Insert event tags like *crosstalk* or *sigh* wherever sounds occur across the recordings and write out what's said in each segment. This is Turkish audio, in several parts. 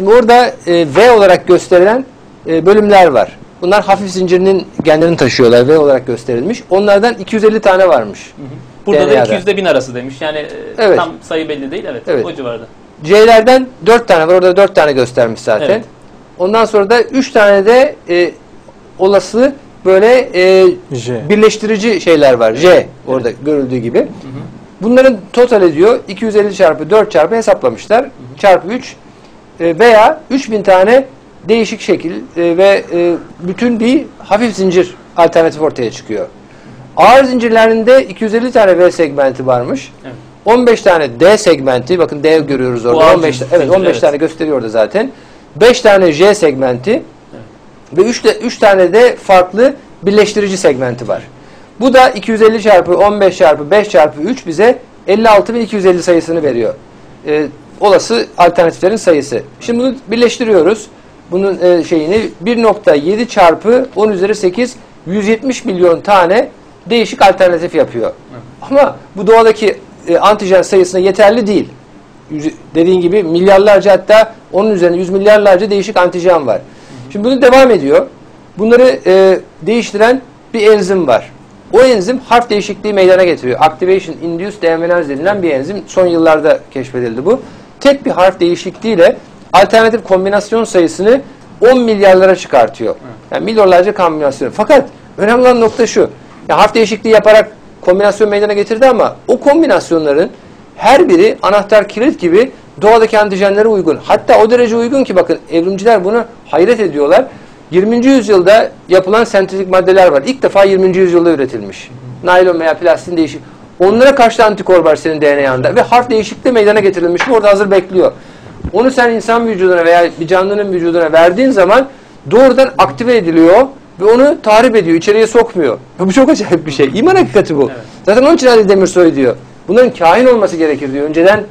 Şimdi orada e, V olarak gösterilen e, bölümler var. Bunlar hafif zincirinin genlerini taşıyorlar. V olarak gösterilmiş. Onlardan 250 tane varmış. Burada da DNA'da. 200 ile 1000 arası demiş. Yani e, Evet. tam sayı belli değil. Evet, Evet. o civarda. C'lerden 4 tane var. Orada 4 tane göstermiş zaten. Evet. Ondan sonra da 3 tane de e, olası böyle e, J. birleştirici şeyler var. J orada görüldüğü gibi. Bunların total ediyor 250 çarpı 4 çarpı hesaplamışlar. Çarpı 3 e, veya 3000 tane değişik şekil e, ve e, bütün bir hafif zincir alternatif ortaya çıkıyor. Ağır zincirlerinde 250 tane V segmenti varmış. Evet. 15 tane D segmenti, bakın D görüyoruz orada. ağır 15 zincir, evet zincir, 15 evet. tane gösteriyor orada zaten. 5 tane J segmenti ve 3 de 3 tane de farklı birleştirici segmenti var. Bu da 250 çarpı 15 çarpı 5 çarpı 3 bize 56.250 sayısını veriyor. Ee, olası alternatiflerin sayısı. Şimdi bunu birleştiriyoruz. Bunun e, şeyini 1.7 çarpı 10 üzeri 8 170 milyon tane değişik alternatif yapıyor. Ama bu doğadaki e, antijen sayısına yeterli değil. Yüz- dediğin gibi milyarlarca hatta onun üzerine yüz milyarlarca değişik antijen var. Şimdi bunu devam ediyor. Bunları e, değiştiren bir enzim var. O enzim harf değişikliği meydana getiriyor. Activation Induced Deaminase denilen bir enzim. Son yıllarda keşfedildi bu. Tek bir harf değişikliğiyle alternatif kombinasyon sayısını 10 milyarlara çıkartıyor. Yani milyonlarca kombinasyon. Fakat önemli olan nokta şu. Ya harf değişikliği yaparak kombinasyon meydana getirdi ama o kombinasyonların her biri anahtar kilit gibi doğadaki antijenlere uygun. Hatta o derece uygun ki bakın evrimciler bunu hayret ediyorlar. 20. yüzyılda yapılan sentetik maddeler var. İlk defa 20. yüzyılda üretilmiş. Naylon veya plastin değişik. Onlara karşı da antikor var senin DNA'nda ve harf değişikliği meydana getirilmiş. Orada hazır bekliyor. Onu sen insan vücuduna veya bir canlının vücuduna verdiğin zaman doğrudan aktive ediliyor ve onu tahrip ediyor, içeriye sokmuyor. *laughs* Bu çok acayip bir şey. İman hakikati bu. Evet. Zaten onun için Ali Demirsoy diyor. Bunların kain olması gerekir diyor. Önceden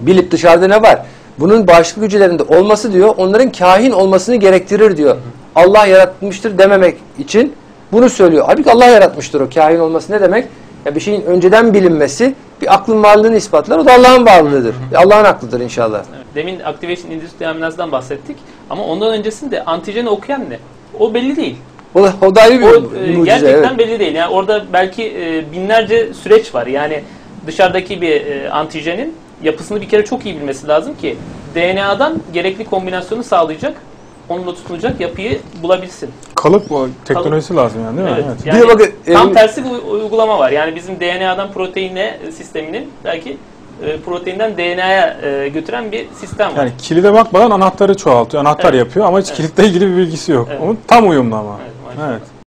bilip dışarıda ne var? Bunun bağışıklık hücrelerinde olması diyor, onların kahin olmasını gerektirir diyor. Allah yaratmıştır dememek için bunu söylüyor. Halbuki Allah yaratmıştır o kahin olması ne demek? Ya bir şeyin önceden bilinmesi bir aklın varlığını ispatlar. O da Allah'ın varlığıdır. Allah'ın aklıdır inşallah. Evet. Demin Activation Induced Deaminase'dan bahsettik. Ama ondan öncesinde antijeni okuyan ne? O belli değil. O da, o da ayrı bir O e, mucize. gerçekten evet. belli değil. Yani orada belki e, binlerce süreç var. Yani dışarıdaki bir e, antijenin yapısını bir kere çok iyi bilmesi lazım ki DNA'dan gerekli kombinasyonu sağlayacak, onunla tutunacak yapıyı bulabilsin. Kalıp o teknolojisi lazım yani değil mi? Evet. Evet. Yani de bakın, tam evrim- tersi bir uy- uygulama var. Yani bizim DNA'dan proteine sisteminin belki e, proteinden DNA'ya e, götüren bir sistem var. Yani kilide bakmadan anahtarı çoğaltıyor, anahtar Evet. yapıyor ama hiç Evet. kilitle ilgili bir bilgisi yok. Evet. Onun tam uyumlu ama. Evet, maşallah. Evet.